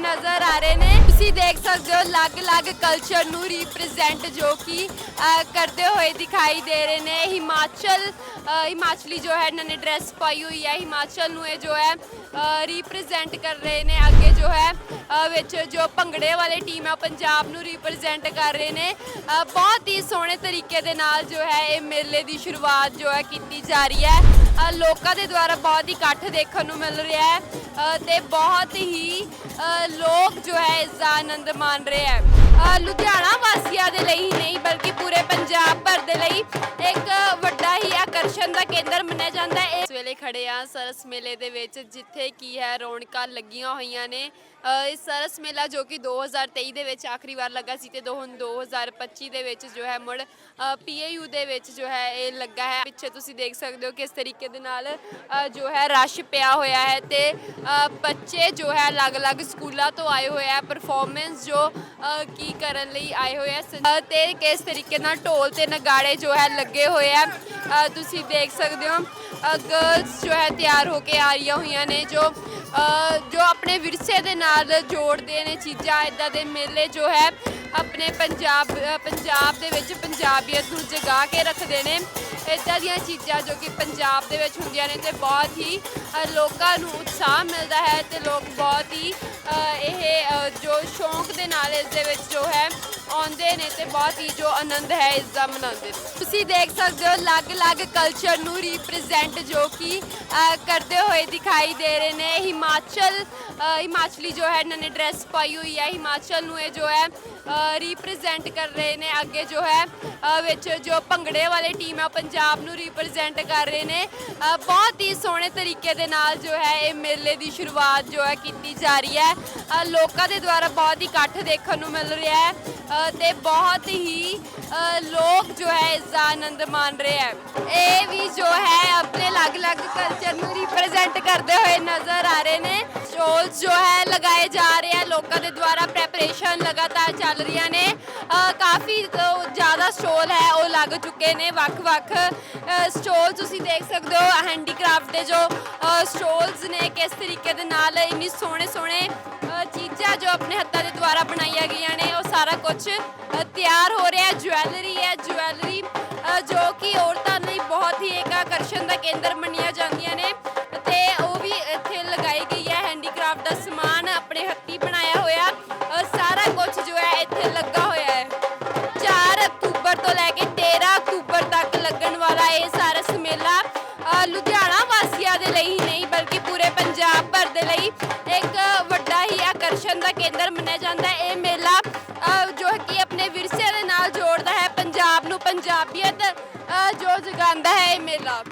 ਨਜ਼ਰ ਆ ਰਹੇ ਨੇ। ਤੁਸੀਂ ਦੇਖ ਸਕਦੇ ਹੋ ਅਲੱਗ-ਅਲੱਗ ਕਲਚਰ ਨੂੰ ਰਿਪਰੈਜ਼ੈਂਟ ਜੋ ਕਿ ਕਰਦੇ ਹੋਏ ਦਿਖਾਈ ਦੇ ਰਹੇ ਨੇ। ਹਿਮਾਚਲ ਹਿਮਾਚਲੀ ਜੋ ਹੈ, ਇਹਨਾਂ ਨੇ ਡਰੈਸ ਪਾਈ ਹੋਈ ਹੈ। ਹਿਮਾਚਲ ਨੂੰ ਇਹ ਜੋ ਹੈ ਰਿਪਰੈਜ਼ੈਂਟ ਕਰ ਰਹੇ ਨੇ ਅੱਗੇ ਜੋ ਹੈ ਵਿੱਚ ਜੋ ਭੰਗੜੇ ਵਾਲੇ ਟੀਮ ਹੈ, ਉਹ ਪੰਜਾਬ ਨੂੰ ਰਿਪਰੈਜ਼ੈਂਟ ਕਰ ਰਹੇ ਨੇ। ਬਹੁਤ ਹੀ ਸੋਹਣੇ ਤਰੀਕੇ ਦੇ ਨਾਲ ਜੋ ਹੈ, ਇਹ ਮੇਲੇ ਦੀ ਸ਼ੁਰੂਆਤ ਜੋ ਹੈ ਕੀਤੀ ਜਾ ਰਹੀ ਹੈ। ਲੋਕਾਂ ਦੇ ਦੁਆਰਾ ਬਹੁਤ ਹੀ ਇਕੱਠ ਦੇਖਣ ਨੂੰ ਮਿਲ ਰਿਹਾ ਹੈ ਤੇ ਬਹੁਤ ਹੀ ਲੋਕ ਜੋ ਹੈ ਇਸ ਦਾ ਆਨੰਦ ਮਾਣ ਰਹੇ ਹੈ। ਲੁਧਿਆਣਾ ਵਾਸੀਆਂ ਦੇ ਲਈ ਹੀ ਨਹੀਂ, ਬਲਕਿ ਪੂਰੇ ਪੰਜਾਬ ਭਰ ਦੇ ਲਈ ਇੱਕ ਵੱਡਾ ਹੀ ਆਕਰਸ਼ਣ ਦਾ ਕੇਂਦਰ ਮੰਨਿਆ ਜਾਂਦਾ ਹੈ। ਇਸ ਵੇਲੇ ਖੜੇ ਆ ਸਰਸ ਮੇਲੇ ਦੇ ਵਿੱਚ, ਜਿੱਥੇ ਕੀ ਹੈ, ਰੌਣਕਾਂ ਲੱਗੀਆਂ ਹੋਈਆਂ ਨੇ। ਅ, ਇਹ ਸਰਸ ਮੇਲਾ ਜੋ ਕਿ 2023 ਦੇ ਵਿੱਚ ਆਖਰੀ ਵਾਰ ਲੱਗਾ ਸੀ ਤੇ ਦੋ ਹੁਣ 2025 ਦੇ ਵਿੱਚ ਜੋ ਹੈ ਮੁੜ ਪੀਏਯੂ ਦੇ ਵਿੱਚ ਜੋ ਹੈ ਇਹ ਲੱਗਾ ਹੈ। ਪਿੱਛੇ ਤੁਸੀਂ ਦੇਖ ਸਕਦੇ ਹੋ ਕਿਸ ਤਰੀਕੇ ਦੇ ਨਾਲ ਜੋ ਹੈ ਰਸ਼ ਪਿਆ ਹੋਇਆ ਹੈ ਤੇ ਬੱਚੇ ਜੋ ਹੈ ਅਲੱਗ-ਅਲੱਗ ਸਕੂਲਾਂ ਤੋਂ ਆਏ ਹੋਏ ਆ। ਪਰਫਾਰਮੈਂਸ ਜੋ ਕੀ ਕਰਨ ਲਈ ਆਏ ਹੋਏ ਆ। ਸ- ਤੇ ਕਿਸ ਤਰੀਕੇ ਨਾਲ ਢੋਲ ਤੇ ਨਗਾੜੇ ਜੋ ਹੈ ਲੱਗੇ ਹੋਏ ਆ। ਤੁਸੀਂ ਦੇਖ ਸਕਦੇ ਹੋ ਗਰਲਸ ਜੋ ਹੈ ਤਿਆਰ ਹੋ ਕੇ ਆ ਰਹੀਆਂ ਹੋਈਆਂ ਨੇ ਜੋ ਜੋ ਆਪਣੇ ਵਿਰਸੇ ਦੇ ਨਾਲ ਜੋੜਦੇ ਨੇ ਚੀਜ਼ਾਂ ਇਦਾਂ ਦੇ ਮੇਲੇ ਜੋ ਹੈ, ਆਪਣੇ ਪੰਜਾਬ ਪੰਜਾਬ ਦੇ ਵਿੱਚ ਪੰਜਾਬੀਅਤ ਨੂੰ ਜਗਾ ਕੇ ਰੱਖਦੇ ਨੇ। ਇਦਾਂ ਦੀਆਂ ਚੀਜ਼ਾਂ ਜੋ ਕਿ ਪੰਜਾਬ ਦੇ ਵਿੱਚ ਹੁੰਦੀਆਂ ਨੇ ਤੇ ਬਹੁਤ ਹੀ ਲੋਕਾਂ ਨੂੰ ਉਤਸ਼ਾਹ ਮਿਲਦਾ ਹੈ ਤੇ ਲੋਕ ਬਹੁਤ ਹੀ ਇਹ ਜੋ ਸ਼ੌਂਕ ਦੇ ਨਾਲ ਇਸ ਦੇ ਵਿੱਚ ਜੋ ਹੈ ਆਉਂਦੇ ਨੇ ਤੇ ਬਹੁਤ ਹੀ ਜੋ ਆਨੰਦ ਹੈ ਇਸ ਦਾ ਮਨਾਉਂਦੇ ਨੇ। ਤੁਸੀਂ ਦੇਖ ਸਕਦੇ ਹੋ ਅਲੱਗ-ਅਲੱਗ ਕਲਚਰ ਨੂੰ ਰਿਪਰੈਜ਼ੈਂਟ ਜੋ ਕਿ ਅ, ਕਰਦੇ ਹੋਏ ਦਿਖਾਈ ਦੇ ਰਹੇ ਨੇ। ਹਿਮਾਚਲ ਅ, ਹਿਮਾਚਲੀ ਜੋ ਹੈ ਇਹਨਾਂ ਨੇ ਡਰੈਸ ਪਾਈ ਹੋਈ ਹੈ। ਹਿਮਾਚਲ ਨੂੰ ਇਹ ਜੋ ਹੈ ਰਿਪਰੈਜ਼ੈਂਟ ਕਰ ਰਹੇ ਨੇ। ਅੱਗੇ ਜੋ ਹੈ ਅ, ਵਿੱਚ ਜੋ ਭੰਗੜੇ ਵਾਲੀ ਟੀਮ ਹੈ ਉਹ ਪੰਜਾਬ ਨੂੰ ਰਿਪਰੈਜ਼ੈਂਟ ਕਰ ਰਹੇ ਨੇ। ਅ, ਬਹੁਤ ਹੀ ਸੋਹਣੇ ਤਰੀਕੇ ਦੇ ਨਾਲ ਜੋ ਹੈ ਇਹ ਮੇਲੇ ਦੀ ਸ਼ੁਰੂਆਤ ਜੋ ਹੈ ਕੀਤੀ ਜਾ ਰਹੀ ਹੈ। ਅ, ਲੋਕਾਂ ਦੇ ਦੁਆਰਾ ਬਹੁਤ ਹੀ ਇਕੱਠ ਦੇਖਣ ਨੂੰ ਮਿਲ ਰਿਹਾ ਹੈ। ਤੇ ਬਹੁਤ ਹੀ ਲੋਕ ਜੋ ਹੈ ਇਸ ਦਾ ਆਨੰਦ ਮਾਣ ਰਹੇ ਹੈ। ਇਹ ਵੀ ਜੋ ਹੈ, ਆਪਣੇ ਅਲੱਗ-ਅਲੱਗ ਕਲਚਰ ਨੂੰ ਰਿਪਰੈਜ਼ੈਂਟ ਕਰਦੇ ਹੋਏ ਨਜ਼ਰ ਆ ਰਹੇ ਨੇ। ਸਟੋਲਸ ਜੋ ਲੋਕਾਂ ਦੇ ਦੁਆਰਾ ਪ੍ਰੈਪਰੇਸ਼ਨ ਲਗਾਤਾਰ ਚੱਲ ਰਹੀਆਂ ਨੇ। ਅ, ਕਾਫੀ ਅ, ਜ਼ਿਆਦਾ ਸਟੋਲ ਹੈ ਉਹ ਲੱਗ ਚੁੱਕੇ ਨੇ। ਵੱਖ-ਵੱਖ ਸਟੋਲ ਤੁਸੀਂ ਦੇਖ ਸਕਦੇ ਹੋ ਹੈਂਡੀਕ੍ਰਾਫਟ ਦੇ ਜੋ ਸਟੋਲਸ ਨੇ ਕਿਸ ਤਰੀਕੇ ਦੇ ਨਾਲ ਇੰਨੀ ਸੋਹਣੇ ਸੋਹਣੇ ਅ, ਚੀਜ਼ਾਂ ਜੋ ਆਪਣੇ ਹੱਥਾਂ ਦੇ ਦੁਆਰਾ ਬਣਾਈਆਂ ਗਈਆਂ ਨੇ ਉਹ ਸਾਰਾ ਕੁਝ ਤਿਆਰ ਹੋ ਰਿਹਾ ਜੁਐਲਰੀ ਹੈ ਜੁਐਲਰੀ ਜੋ ਕਿ ਔਰਤਾਂ ਲਈ ਬਹੁਤ ਹੀ ਇੱਕ ਆਕਰਸ਼ਣ ਦਾ ਕੇਂਦਰ ਮੰਨੀਆਂ ਜਾਂਦੀਆਂ ਨੇ। ਪੰਜਾਬੀਅਤ ਜੋ ਜਗਾਉਂਦਾ ਹੈ ਇਹ ਮੇਲਾ।